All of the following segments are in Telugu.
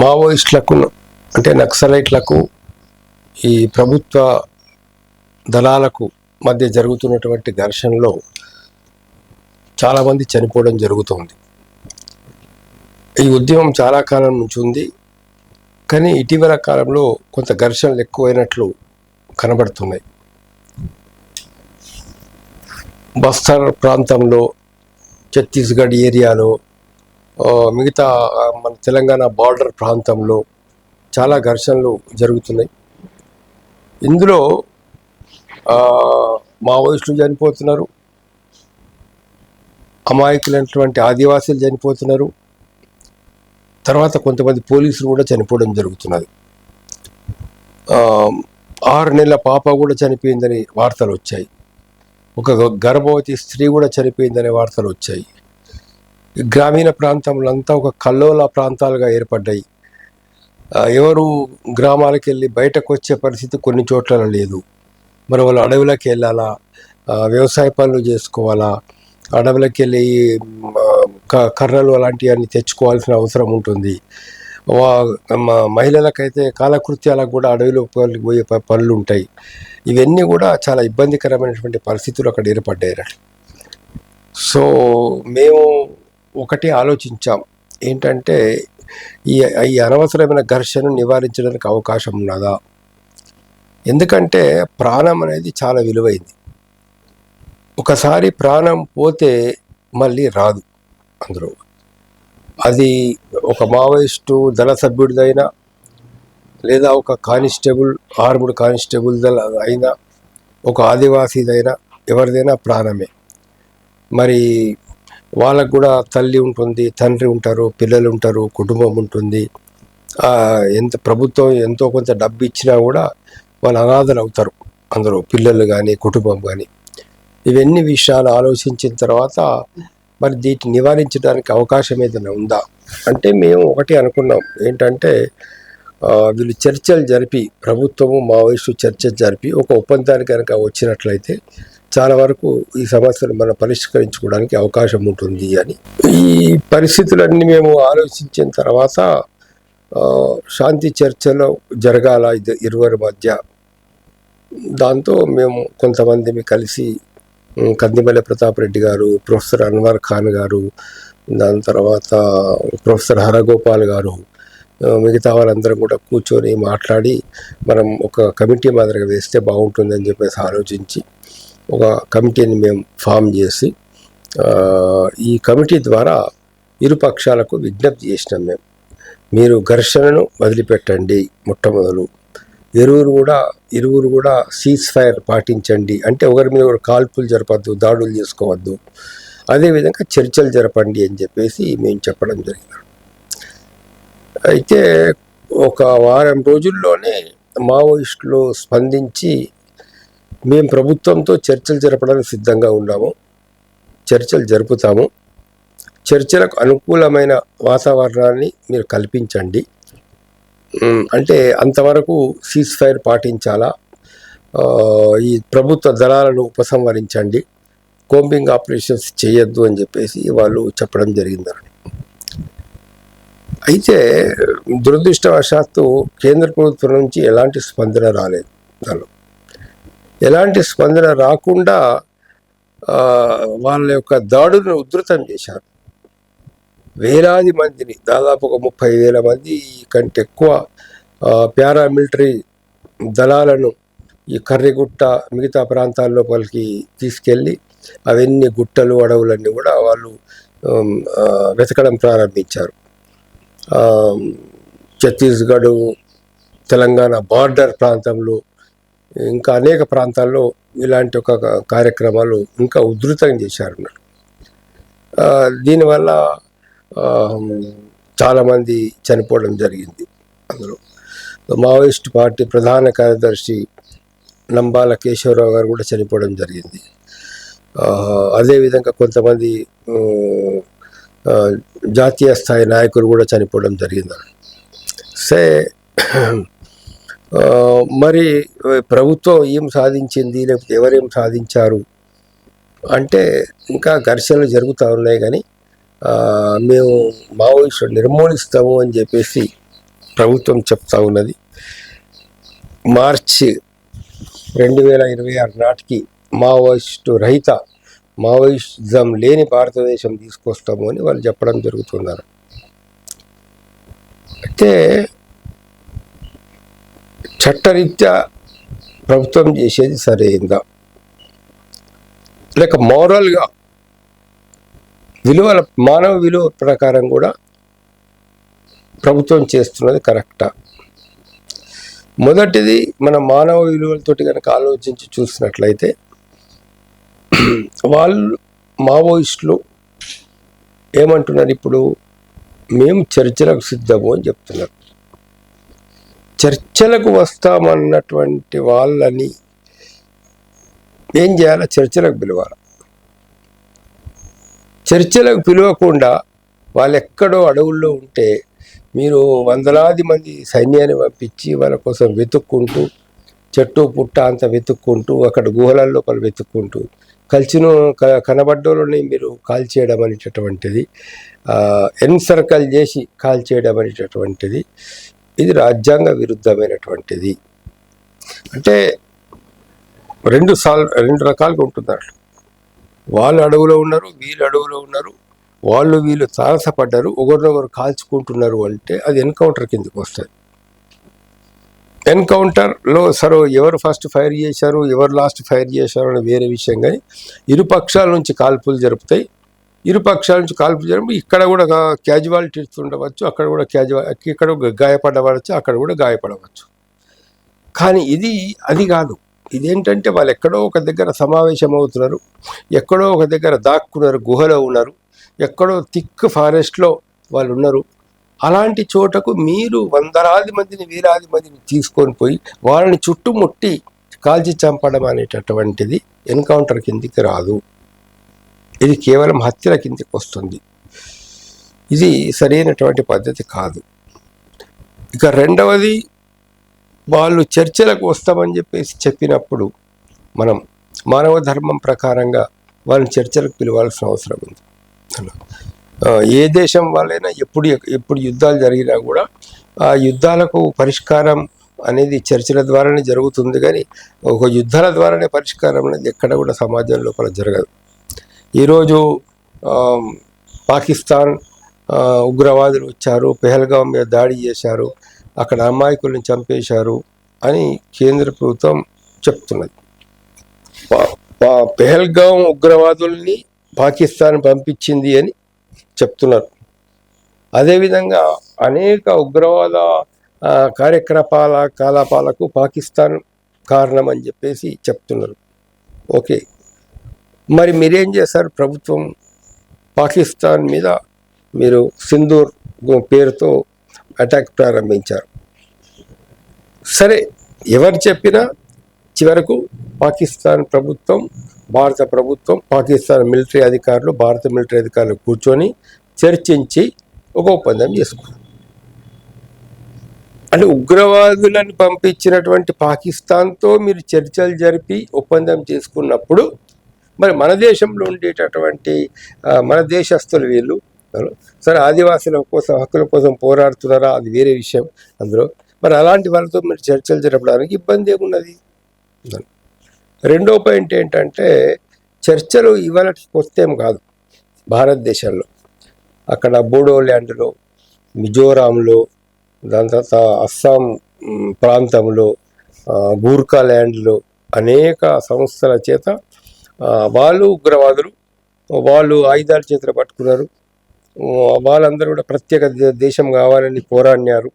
మావోయిస్టులకు అంటే నక్సలైట్లకు ఈ ప్రభుత్వ దళాలకు మధ్య జరుగుతున్నటువంటి ఘర్షణలో చాలామంది చనిపోవడం జరుగుతుంది. ఈ ఉద్యమం చాలా కాలం నుంచి ఉంది. కానీ ఇటీవల కాలంలో కొంత ఘర్షణలు ఎక్కువైనట్లు కనబడుతున్నాయి. బస్తర్ ప్రాంతంలో ఛత్తీస్గఢ్ ఏరియాలో మిగతా మన తెలంగాణ బార్డర్ ప్రాంతంలో చాలా ఘర్షణలు జరుగుతున్నాయి. ఇందులో మావోయిస్టులు చనిపోతున్నారు. అమాయకులైనటువంటి ఆదివాసీలు చనిపోతున్నారు. తర్వాత కొంతమంది పోలీసులు కూడా చనిపోవడం జరుగుతున్నది. ఆరు నెలల పాప కూడా చనిపోయిందని వార్తలు వచ్చాయి. ఒక గర్భవతి స్త్రీ కూడా చనిపోయిందనే వార్తలు వచ్చాయి. గ్రామీణ ప్రాంతంలో అంతా ఒక కల్లోల ప్రాంతాలుగా ఏర్పడ్డాయి. ఎవరు గ్రామాలకు వెళ్ళి బయటకు వచ్చే పరిస్థితి కొన్ని చోట్ల లేదు. మరి వాళ్ళు అడవులకు వెళ్ళాలా? వ్యవసాయ పనులు చేసుకోవాలా? అడవులకు వెళ్ళి క- కర్రలు అలాంటివన్నీ తెచ్చుకోవాల్సిన అవసరం ఉంటుంది. వా- మ- మహిళలకైతే కాలకృత్యాలకు కూడా అడవిలో పోయే పనులు ఉంటాయి. ఇవన్నీ కూడా చాలా ఇబ్బందికరమైనటువంటి పరిస్థితులు అక్కడ ఏర్పడ్డాయి. సో మేము ఒకటి ఆలోచించాం. ఏంటంటే ఈ ఈ అనవసరమైన ఘర్షణను నివారించడానికి అవకాశం ఉన్నదా? ఎందుకంటే ప్రాణం అనేది చాలా విలువైంది. ఒకసారి ప్రాణం పోతే మళ్ళీ రాదు అందులో. అది ఒక మావోయిస్టు దళ సభ్యుడిదైనా లేదా ఒక కానిస్టేబుల్ ఆర్ముడ్ కానిస్టేబుల్ దళ అయినా ఒక ఆదివాసీదైనా ఎవరిదైనా ప్రాణమే. మరి వాళ్ళకు కూడా తల్లి ఉంటుంది తండ్రి ఉంటారు పిల్లలు ఉంటారు కుటుంబం ఉంటుంది. ఎంత ప్రభుత్వం ఎంతో కొంత డబ్బు ఇచ్చినా కూడా వాళ్ళు అనాథలు అవుతారు అందరూ పిల్లలు కానీ కుటుంబం కానీ ఇవన్నీ విషయాలు ఆలోచించిన తర్వాత మరి దీన్ని నివారించడానికి అవకాశం ఏదైనా ఉందా? అంటే మేము ఒకటి అనుకున్నాం. ఏంటంటే వీళ్ళు చర్చలు జరిపి ప్రభుత్వము మావోయిస్టు చర్చలు జరిపి ఒక ఒప్పందానికి కనుక వచ్చినట్లయితే చాలా వరకు ఈ సమస్యను మనం పరిష్కరించుకోవడానికి అవకాశం ఉంటుంది అని. ఈ పరిస్థితులన్నీ మేము ఆలోచించిన తర్వాత శాంతి చర్చలు జరగాల ఇది ఇరువురి మధ్య. దాంతో మేము కొంతమందిని కలిసి ఉమ్, కందిమల్లె ప్రతాప్ రెడ్డి గారు ప్రొఫెసర్ అన్వర్ ఖాన్ గారు దాని తర్వాత ప్రొఫెసర్ హరగోపాల్ గారు మిగతా వాళ్ళందరం కూడా కూర్చొని మాట్లాడి మనం ఒక కమిటీ మాదిరిగా వేస్తే బాగుంటుందని చెప్పేసి ఆలోచించి ఒక కమిటీని మేము ఫామ్ చేసి ఈ కమిటీ ద్వారా ఇరు పక్షాలకు విజ్ఞప్తి చేసినాం మేము మీరు ఘర్షణను వదిలిపెట్టండి మొట్టమొదలు. ఇరువురు కూడా ఇరువురు కూడా సీజ్ ఫైర్ పాటించండి. అంటే ఒకరి మీద ఒకరు కాల్పులు జరపద్దు దాడులు చేసుకోవద్దు. అదేవిధంగా చర్చలు జరపండి అని చెప్పేసి మేము చెప్పడం జరిగింది. అయితే ఒక వారం రోజుల్లోనే మావోయిస్టులు స్పందించి మేము ప్రభుత్వంతో చర్చలు జరపడానికి సిద్ధంగా ఉన్నాము. చర్చలు జరుపుతాము. చర్చలకు అనుకూలమైన వాతావరణాన్ని మీరు కల్పించండి. అంటే అంతవరకు సీజ్ ఫైర్ పాటించాలా? ఈ ప్రభుత్వ దళాలను ఉపసంహరించండి. కోంబింగ్ ఆపరేషన్స్ చేయొద్దు అని చెప్పేసి వాళ్ళు చెప్పడం జరిగిందండి అయితే దురదృష్టవశాత్తు కేంద్ర ప్రభుత్వం నుంచి ఎలాంటి స్పందన రాలేదు. దానిలో ఎలాంటి స్పందన రాకుండా వాళ్ళ యొక్క దాడులను ఉధృతం చేశారు. వేలాది మందిని దాదాపు ఒక ముప్పై వేల మంది కంటే ఎక్కువ ఆ, పారామిలిటరీ దళాలను ఈ కర్రిగుట్ట మిగతా ప్రాంతాల లోపలికి తీసుకెళ్ళి అవన్నీ గుట్టలు అడవులన్నీ కూడా వాళ్ళు వెతకడం ప్రారంభించారు. ఛత్తీస్గఢ్ తెలంగాణ బార్డర్ ప్రాంతంలో ఇంకా అనేక ప్రాంతాల్లో ఇలాంటి ఒక కార్యక్రమాలు ఇంకా ఉధృతం చేశారు దీనివల్ల చాలామంది చనిపోవడం జరిగింది అందులో. మావోయిస్ట్ పార్టీ ప్రధాన కార్యదర్శి నంబాల కేశవరావు గారు కూడా చనిపోవడం జరిగింది. అదేవిధంగా కొంతమంది జాతీయ స్థాయి నాయకులు కూడా చనిపోవడం జరిగింది. సే మరి ప్రభుత్వం ఏం సాధించింది లేకపోతే ఎవరేం సాధించారు? అంటే ఇంకా ఘర్షణలు జరుగుతూ ఉన్నాయి కానీ మేము మావోయిస్టులు నిర్మూలిస్తాము అని చెప్పేసి ప్రభుత్వం చెప్తా ఉన్నది. మార్చి రెండు వేల ఇరవై ఆరు నాటికి మావోయిస్టు రహిత మావోయిజం లేని భారతదేశం తీసుకొస్తాము అని వాళ్ళు చెప్పడం జరుగుతున్నారు. అయితే చట్టరీత్యా ప్రభుత్వం చేసేది సరైందా? లేక మోరల్గా విలువల మానవ విలువ ప్రకారం కూడా ప్రభుత్వం చేస్తున్నది కరెక్టా? మొదటిది మన మానవ విలువలతోటి కనుక ఆలోచించి చూసినట్లయితే వాళ్ళు మావోయిస్టులు ఏమంటున్నారు ఇప్పుడు? మేము చర్చలకు సిద్ధము అని చెప్తున్నారు. చర్చలకు వస్తామన్నటువంటి వాళ్ళని ఏం చేయాలి? చర్చలకు పిలవాలి? చర్చలకు పిలవకుండా వాళ్ళు ఎక్కడో అడవుల్లో ఉంటే మీరు వందలాది మంది సైన్యాన్ని పంపించి వాళ్ళ కోసం వెతుక్కుంటూ చెట్టు పుట్ట అంత వెతుక్కుంటూ అక్కడ గుహలల్లో ఒకరు వెతుక్కుంటూ కలిసిన క- కనబడ్డోళ్ళని మీరు కాల్ చేయడం అనేటటువంటిది ఎన్సర్కల్ చేసి కాల్ చేయడం అనేటటువంటిది ఇది రాజ్యాంగ విరుద్ధమైనటువంటిది. అంటే రెండు సాల్ రెండు రకాలుగా ఉంటున్నారు వాళ్ళు అడవులో ఉన్నారు వీళ్ళు అడవులో ఉన్నారు వాళ్ళు వీళ్ళు తారసపడ్డారు ఒకరినొకరు కాల్చుకుంటున్నారు అంటే అది ఎన్కౌంటర్ కిందకి వస్తుంది. ఎన్కౌంటర్లో సరే ఎవరు ఫస్ట్ ఫైర్ చేశారు ఎవరు లాస్ట్ ఫైర్ చేశారు అనే వేరే విషయం కానీ ఇరు పక్షాల నుంచి కాల్పులు జరుపుతాయి ఇరు పక్షాల నుంచి కాల్పులు జరుపు ఇక్కడ కూడా క్యాజువాలిటీస్ ఉండవచ్చు అక్కడ కూడా క్యాజువా ఇక్కడ గాయపడవచ్చు అక్కడ కూడా గాయపడవచ్చు. కానీ ఇది అది కాదు. ఇదేంటంటే వాళ్ళు ఎక్కడో ఒక దగ్గర సమావేశం అవుతున్నారు ఎక్కడో ఒక దగ్గర దాక్కున్నారు గుహలో ఉన్నారు ఎక్కడో థిక్ ఫారెస్ట్లో వాళ్ళు ఉన్నారు. అలాంటి చోటకు మీరు వందలాది మందిని వేలాది మందిని తీసుకొని పోయి వాళ్ళని చుట్టుముట్టి కాల్చి చంపడం అనేటటువంటిది ఎన్కౌంటర్ కిందికి రాదు. ఇది కేవలం హత్యల కిందకి వస్తుంది. ఇది సరైనటువంటి పద్ధతి కాదు. ఇక రెండవది వాళ్ళు చర్చలకు వస్తామని చెప్పేసి చెప్పినప్పుడు మనం మానవ ధర్మం ప్రకారంగా వాళ్ళని చర్చలకు పిలవాల్సిన అవసరం ఉంది. ఏ దేశం వాళ్ళైనా ఎప్పుడు ఎప్పుడు యుద్ధాలు జరిగినా కూడా ఆ యుద్ధాలకు పరిష్కారం అనేది చర్చల ద్వారానే జరుగుతుంది కానీ ఒక యుద్ధాల ద్వారానే పరిష్కారం అనేది ఎక్కడ కూడా సమాజం లోపల జరగదు. ఈరోజు పాకిస్తాన్ ఉగ్రవాదులు వచ్చారు పెహల్గాం మీద దాడి చేశారు అక్కడ అమాయకుల్ని చంపేశారు అని కేంద్ర ప్రభుత్వం చెప్తున్నది. పెహల్గాం ఉగ్రవాదుల్ని పాకిస్తాన్ పంపించింది అని చెప్తున్నారు. అదేవిధంగా అనేక ఉగ్రవాద కార్యక్రపాల కార్యకలాపాల పాకిస్తాన్ కారణం అని చెప్పేసి చెప్తున్నారు. ఓకే. మరి మీరేం చేశారు? ప్రభుత్వం పాకిస్తాన్ మీద మీరు సింధూర్ పేరుతో అటాక్ ప్రారంభించారు. సరే ఎవరు చెప్పినా చివరకు పాకిస్తాన్ ప్రభుత్వం భారత ప్రభుత్వం పాకిస్తాన్ మిలిటరీ అధికారులు భారత మిలిటరీ అధికారులు కూర్చొని చర్చించి ఒక ఒప్పందం చేసుకున్నారు. అంటే ఉగ్రవాదులను పంపించినటువంటి పాకిస్తాన్తో మీరు చర్చలు జరిపి ఒప్పందం చేసుకున్నప్పుడు మరి మన దేశంలో ఉండేటటువంటి మన దేశస్తులు వీళ్ళు. సరే ఆదివాసుల కోసం హక్కుల కోసం పోరాడుతున్నారా? అది వేరే విషయం అందులో. మరి అలాంటి వాళ్ళతో మీరు చర్చలు జరపడానికి ఇబ్బంది ఏమున్నది? రెండో పాయింట్ ఏంటంటే చర్చలు ఇవాళకి కొత్తేం కాదు భారతదేశంలో. అక్కడ బోడోల్యాండ్లో మిజోరాంలో దాని తర్వాత అస్సాం ప్రాంతంలో గూర్ఖా ల్యాండ్లో అనేక సంస్థల చేత వాళ్ళు ఉగ్రవాదులు వాళ్ళు ఆయుధాల చేతులు పట్టుకున్నారు. వాళ్ళందరూ కూడా ప్రత్యేక దేశం కావాలని పోరాడినారు.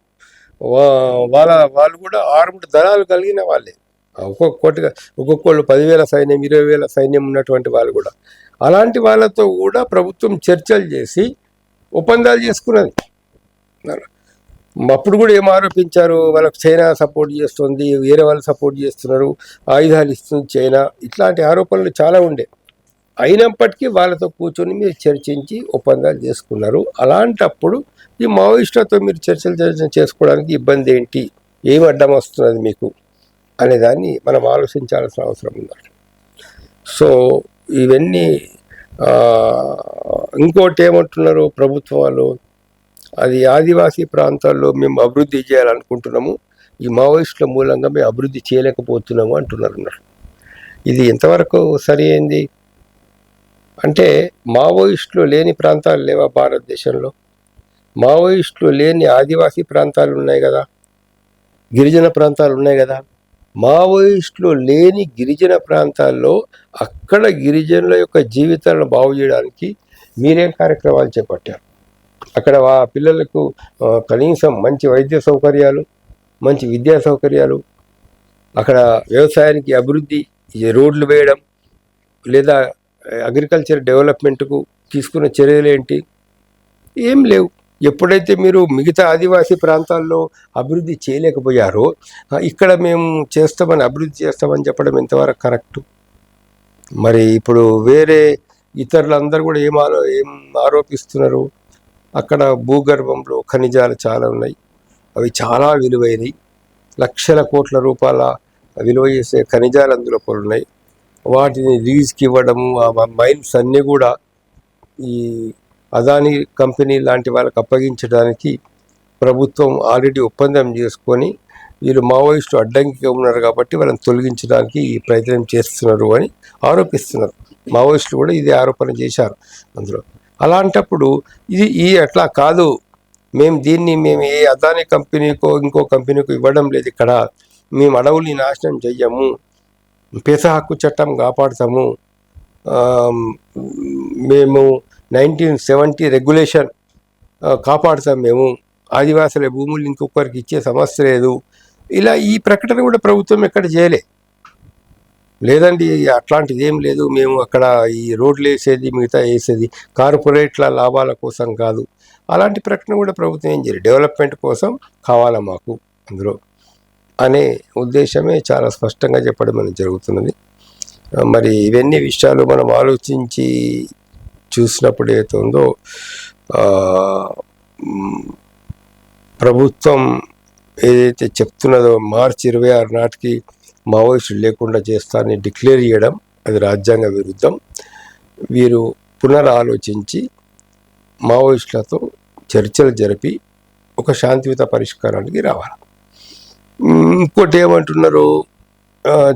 వా- వాళ్ళ వాళ్ళు కూడా ఆర్ముడు దళాలు కలిగిన వాళ్ళే. ఒక్కొక్కటిగా ఒక్కొక్కళ్ళు పదివేల సైన్యం ఇరవై వేల సైన్యం ఉన్నటువంటి వాళ్ళు కూడా. అలాంటి వాళ్ళతో కూడా ప్రభుత్వం చర్చలు చేసి ఒప్పందాలు చేసుకున్నది. అప్పుడు కూడా ఏం ఆరోపించారు? వాళ్ళకి చైనా సపోర్ట్ చేస్తుంది వేరే వాళ్ళు సపోర్ట్ చేస్తున్నారు ఆయుధాలు ఇస్తుంది చైనా. ఇట్లాంటి ఆరోపణలు చాలా ఉండే. అయినప్పటికీ వాళ్ళతో కూర్చొని మీరు చర్చించి ఒప్పందాలు చేసుకున్నారు. అలాంటప్పుడు ఈ మావోయిస్టులతో మీరు చర్చలు చర్చ చేసుకోవడానికి ఇబ్బంది ఏంటి? ఏం అడ్డం వస్తున్నది మీకు? అనే దాన్ని మనం ఆలోచించాల్సిన అవసరం ఉంది సో ఇవన్నీ ఇంకోటి ఏమంటున్నారు ప్రభుత్వాలు? అది ఆదివాసీ ప్రాంతాల్లో మేము అభివృద్ధి చేయాలనుకుంటున్నాము. ఈ మావోయిస్టుల మూలంగా మేము అభివృద్ధి చేయలేకపోతున్నాము అంటున్నారు ఇది ఎంతవరకు సరి అయింది? అంటే మావోయిస్టులు లేని ప్రాంతాలు లేవా భారతదేశంలో? మావోయిస్టులు లేని ఆదివాసీ ప్రాంతాలు ఉన్నాయి కదా. గిరిజన ప్రాంతాలు ఉన్నాయి కదా. మావోయిస్టులు లేని గిరిజన ప్రాంతాల్లో అక్కడ గిరిజనుల యొక్క జీవితాలను బాగు చేయడానికి మీరేం కార్యక్రమాలు చేపట్టారు? అక్కడ ఆ పిల్లలకు కనీసం మంచి వైద్య సౌకర్యాలు మంచి విద్యా సౌకర్యాలు అక్కడ వ్యవసాయానికి అభివృద్ధి రోడ్లు వేయడం లేదా అగ్రికల్చర్ డెవలప్మెంట్కు తీసుకున్న చర్యలు ఏంటి? ఏం లేవు. ఎప్పుడైతే మీరు మిగతా ఆదివాసీ ప్రాంతాల్లో అభివృద్ధి చేయలేకపోయారో ఇక్కడ మేము చేస్తామని అభివృద్ధి చేస్తామని చెప్పడం ఎంతవరకు కరెక్ట్? మరి ఇప్పుడు వేరే ఇతరులందరూ కూడా ఏం ఆలో ఏం ఆరోపిస్తున్నారు? అక్కడ భూగర్భంలో ఖనిజాలు చాలా ఉన్నాయి. అవి చాలా విలువైనవి లక్షల కోట్ల రూపాయల విలువ చేసే ఖనిజాలు అందులో కూడా ఉన్నాయి. వాటిని లీజ్కి ఇవ్వడము ఆ మైన్స్ అన్నీ కూడా ఈ అదానీ కంపెనీ లాంటి వాళ్ళకి అప్పగించడానికి ప్రభుత్వం ఆల్రెడీ ఒప్పందం చేసుకొని వీళ్ళు మావోయిస్టు అడ్డంకిగా ఉన్నారు కాబట్టి వాళ్ళని తొలగించడానికి ఈ ప్రయత్నం చేస్తున్నారు అని ఆరోపిస్తున్నారు. మావోయిస్టులు కూడా ఇదే ఆరోపణ చేశారు అందులో. అలాంటప్పుడు ఇది ఈ అట్లా కాదు. మేము దీన్ని మేము ఏ అదానీ కంపెనీకో ఇంకో కంపెనీకో ఇవ్వడం లేదు ఇక్కడ. మేము అడవుల్ని నాశనం చెయ్యము. పేస హక్కు చట్టం కాపాడతాము. మేము నైన్టీన్ సెవెంటీ రెగ్యులేషన్ కాపాడుతాం మేము. ఆదివాసుల భూములు ఇంకొకరికి ఇచ్చే సమస్య లేదు. ఇలా ఈ ప్రకటన కూడా ప్రభుత్వం ఎక్కడ చేయలే. లేదండి అట్లాంటిది ఏం లేదు. మేము అక్కడ ఈ రోడ్లు వేసేది మిగతా వేసేది కార్పొరేట్ల లాభాల కోసం కాదు. అలాంటి ప్రకటన కూడా ప్రభుత్వం ఏం చేయలేదు. డెవలప్మెంట్ కోసం కావాలా మాకు అందులో అనే ఉద్దేశమే చాలా స్పష్టంగా చెప్పడం అనేది జరుగుతున్నది. మరి ఇవన్నీ విషయాలు మనం ఆలోచించి చూసినప్పుడు ఏదైతుందో ప్రభుత్వం ఏదైతే చెప్తున్నదో మార్చి ఇరవై ఆరు నాటికి మావోయిస్టులు లేకుండా చేస్తానని డిక్లేర్ చేయడం అది రాజ్యాంగ విరుద్ధం. వీరు పునరాలోచించి మావోయిస్టులతో చర్చలు జరిపి ఒక శాంతియుత పరిష్కారానికి రావాలి. ఇంకోటి ఏమంటున్నారు?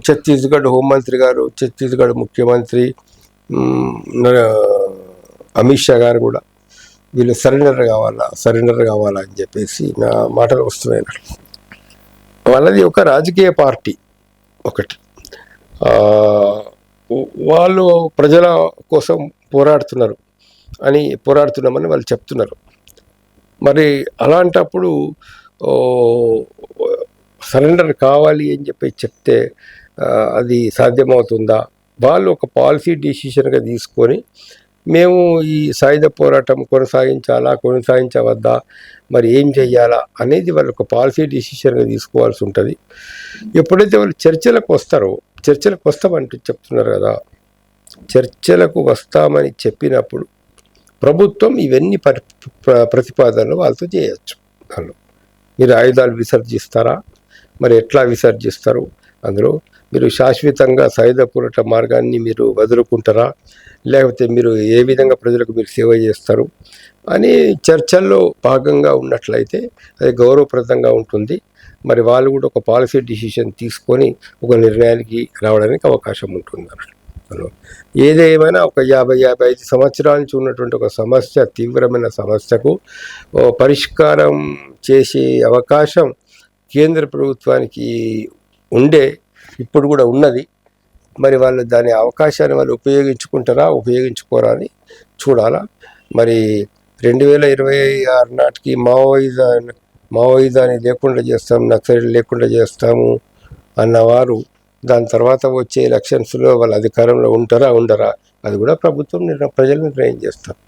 ఛత్తీస్గఢ్ హోంమంత్రి గారు ఛత్తీస్గఢ్ ముఖ్యమంత్రి అమిత్ షా గారు కూడా వీళ్ళు సరెండర్ కావాలా సరెండర్ కావాలా అని చెప్పేసి నా మాటలు వస్తున్నాయి. వాళ్ళది ఒక రాజకీయ పార్టీ. ఒకటి. వాళ్ళు ప్రజల కోసం పోరాడుతున్నారు అని పోరాడుతున్నామని వాళ్ళు చెప్తున్నారు. మరి అలాంటప్పుడు సరెండర్ కావాలి అని చెప్పి చెప్తే అది సాధ్యమవుతుందా? వాళ్ళు ఒక పాలసీ డిసిషన్గా తీసుకొని మేము ఈ సాయుధ పోరాటం కొనసాగించాలా కొనసాగించవద్దా మరి ఏం చెయ్యాలా అనేది వాళ్ళు ఒక పాలసీ డిసిషన్గా తీసుకోవాల్సి ఉంటుంది. ఎప్పుడైతే వాళ్ళు చర్చలకు వస్తారో చర్చలకు వస్తామంటూ చెప్తున్నారు కదా చర్చలకు వస్తామని చెప్పినప్పుడు ప్రభుత్వం ఇవన్నీ పరి ప్రతిపాదనలు వాళ్ళతో చేయొచ్చు. వాళ్ళు మీరు ఆయుధాలు విసర్జిస్తారా? మరి ఎట్లా విసర్జిస్తారు? అందులో మీరు శాశ్వతంగా సాయుధ పోరాట మార్గాన్ని మీరు వదులుకుంటారా? లేకపోతే మీరు ఏ విధంగా ప్రజలకు మీరు సేవ చేస్తారు? అని చర్చల్లో భాగంగా ఉన్నట్లయితే అది గౌరవప్రదంగా ఉంటుంది. మరి వాళ్ళు కూడా ఒక పాలసీ డిసిషన్ తీసుకొని ఒక నిర్ణయానికి రావడానికి అవకాశం ఉంటుంది ఏదేమైనా ఒక యాభై యాభై ఐదు సంవత్సరాల నుంచి ఉన్నటువంటి ఒక సమస్య తీవ్రమైన సమస్యకు పరిష్కారం చేసే అవకాశం కేంద్ర ప్రభుత్వానికి ఉండే ఇప్పుడు కూడా ఉన్నది. మరి వాళ్ళు దాని అవకాశాన్ని వాళ్ళు ఉపయోగించుకుంటారా ఉపయోగించుకోరా అని చూడాలా. మరి రెండు వేల ఇరవై ఆరు నాటికి మావోయిజా మావోయిదాన్ని లేకుండా చేస్తాం నక్సలైట్ లేకుండా చేస్తాము అన్నవారు దాని తర్వాత వచ్చే ఎలక్షన్స్లో వాళ్ళ అధికారంలో ఉంటారా ఉండరా అది కూడా ప్రభుత్వం నిర్ణయం ప్రజలు నిర్ణయం చేస్తారు.